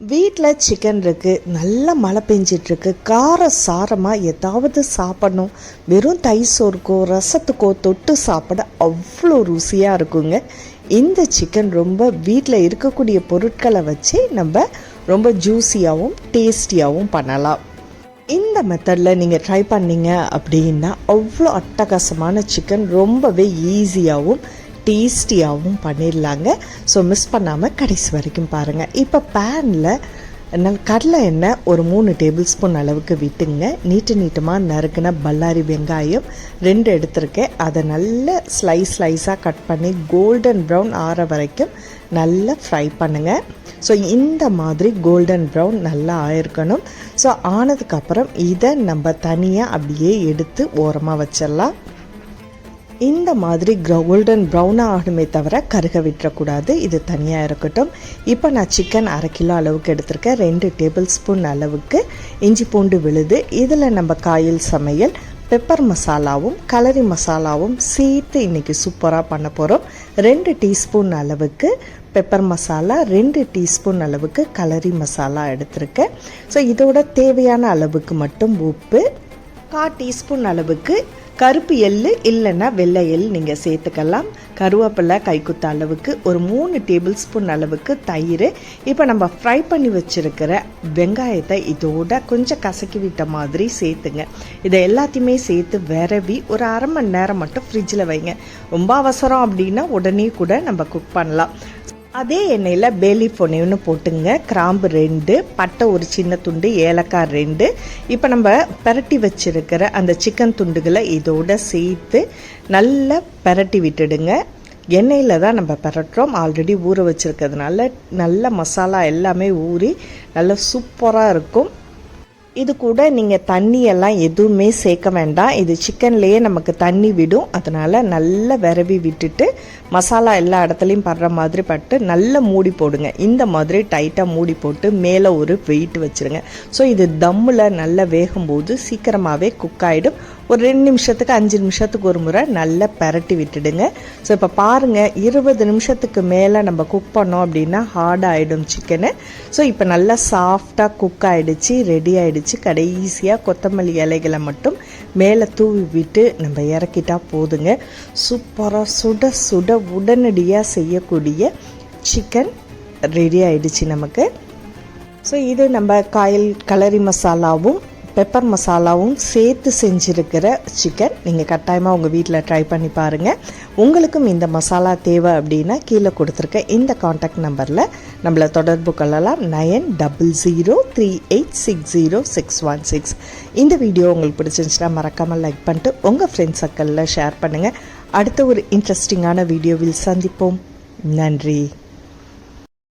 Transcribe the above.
வீட்டில் சிக்கன் இருக்குது நல்ல மழை பெஞ்சிட்ருக்கு கார சாரமாக ஏதாவது சாப்பிடணும். வெறும் தயிர் சோறுக்கோ ரசத்துக்கோ தொட்டு சாப்பிட அவ்வளோ ருசியாக இருக்குங்க. இந்த சிக்கன் ரொம்ப வீட்டில் இருக்கக்கூடிய பொருட்களை வச்சு நம்ம ரொம்ப ஜூஸியாகவும் டேஸ்டியாகவும் பண்ணலாம். இந்த மெத்தடில் நீங்கள் ட்ரை பண்ணீங்க அப்படின்னா அவ்வளோ அட்டகாசமான சிக்கன் ரொம்பவே ஈஸியாகவும் டேஸ்டியாகவும் பண்ணிடலாங்க. ஸோ மிஸ் பண்ணாமல் கடைசி வரைக்கும் பாருங்கள் இப்போ பேனில் நல் கடலை எண்ணெய் ஒரு மூணு டேபிள் ஸ்பூன் அளவுக்கு விட்டுங்க. நீட்டு நீட்டமாக நறுக்கின பல்லாரி வெங்காயம் ரெண்டு எடுத்திருக்கேன். அதை நல்ல ஸ்லைஸ் ஸ்லைஸாக கட் பண்ணி கோல்டன் ப்ரௌன் ஆற வரைக்கும் நல்லா ஃப்ரை பண்ணுங்கள் ஸோ இந்த மாதிரி கோல்டன் ப்ரௌன் நல்லா ஆயிருக்கணும். ஸோ ஆனதுக்கப்புறம் இதை நம்ம தனியாக அப்படியே எடுத்து ஓரமாக வச்சிடலாம். இந்த மாதிரி கோல்டன் ப்ரௌனாக ஆகணுமே தவிர கருக விட்டுறக்கூடாது. இது தனியாக இருக்கட்டும். இப்போ நான் சிக்கன் அரை கிலோ அளவுக்கு எடுத்திருக்கேன். ரெண்டு டேபிள் ஸ்பூன் அளவுக்கு இஞ்சி பூண்டு விழுது. இதில் நம்ம காயில் சமையல் பெப்பர் மசாலாவும் கலரி மசாலாவும் சேர்த்து இன்றைக்கி சூப்பராக பண்ண போகிறோம் ரெண்டு டீஸ்பூன் அளவுக்கு பெப்பர் மசாலா ரெண்டு டீஸ்பூன் அளவுக்கு கலரி மசாலா எடுத்திருக்கேன். ஸோ இதோட தேவையான அளவுக்கு மட்டும் உப்பு கால் டீஸ்பூன் அளவுக்கு கருப்பு எள்ளு இல்லைன்னா வெள்ளை எள் நீங்கள் சேர்த்துக்கலாம். கருவேப்பிலை கைக்குத்த அளவுக்கு ஒரு மூணு டேபிள் ஸ்பூன் அளவுக்கு தயிர். இப்போ நம்ம ஃப்ரை பண்ணி வச்சுருக்கிற வெங்காயத்தை இதோட கொஞ்சம் கசக்கி விட்ட மாதிரி சேர்த்துங்க. இதை எல்லாத்தையுமே சேர்த்து விரவி ஒரு அரை மணி நேரம் மட்டும் ஃப்ரிட்ஜில் வைங்க. ரொம்ப அவசரம் அப்படின்னா உடனே கூட நம்ம குக் பண்ணலாம். அதே எண்ணெயில் பேலி ஒன்று போட்டுங்க. கிராம்பு ரெண்டு பட்டை ஒரு சின்ன துண்டு ஏலக்காய் ரெண்டு. இப்போ நம்ம பரட்டி வச்சுருக்கிற அந்த சிக்கன் துண்டுகளை இதோட சேர்த்து நல்லா பரட்டி விட்டுடுங்க. எண்ணெயில் தான் நம்ம பரட்டுறோம். ஆல்ரெடி ஊற வச்சுருக்கிறதுனால நல்ல மசாலா எல்லாமே ஊறி நல்லா சூப்பராக இருக்கும். இது கூட நீங்கள் தண்ணியெல்லாம் எதுவுமே சேர்க்க வேண்டாம். இது சிக்கன்லேயே நமக்கு தண்ணி விடும். அதனால் நல்லா விரவி விட்டுட்டு மசாலா எல்லா இடத்துலையும் படுற மாதிரி பட்டு நல்லா மூடி போடுங்க. இந்த மாதிரி டைட்டாக மூடி போட்டு மேலே ஒரு வெயிட் வச்சுருங்க. ஸோ இது தம்மில் நல்லா வேகும்போது சீக்கிரமாகவே குக் ஆகிடும் ஒரு ரெண்டு நிமிஷத்துக்கு அஞ்சு நிமிஷத்துக்கு ஒரு முறை நல்லா பரட்டி விட்டுடுங்க. ஸோ இப்போ பாருங்கள் இருபது நிமிஷத்துக்கு மேலே நம்ம குக் பண்ணோம் அப்படின்னா ஹார்ட் ஆகிடும் சிக்கனு ஸோ இப்போ நல்லா சாஃப்டாக குக் ஆகிடுச்சு ரெடி ஆகிடுச்சு கடைசியாக கொத்தமல்லி இலைகளை மட்டும் மேலே தூவி விட்டு நம்ம இறக்கிட்டா போதுங்க. சூப்பராக சுட சுட உடனடியாக செய்யக்கூடிய சிக்கன் ரெடி ஆகிடுச்சு நமக்கு. ஸோ இது நம்ம காயல் கலரி மசாலாவும் பெப்பர் மசாலாவும் சேர்த்து செஞ்சுருக்கிற சிக்கன் நீங்கள் கட்டாயமாக உங்கள் வீட்டில் ட்ரை பண்ணி பாருங்கள் உங்களுக்கும் இந்த மசாலா தேவை அப்படின்னா கீழே கொடுத்துருக்க இந்த காண்டாக்ட் நம்பரில் நம்மளை தொடர்பு கொள்ளலாம். Nine double zero three eight six zero six one six. இந்த வீடியோ உங்களுக்கு பிடிச்சிருந்துச்சுன்னா மறக்காமல் லைக் பண்ணிட்டு உங்கள் ஃப்ரெண்ட்ஸ் சர்க்கிளில் ஷேர் பண்ணுங்கள் அடுத்த ஒரு இன்ட்ரெஸ்டிங்கான வீடியோவில் சந்திப்போம். நன்றி.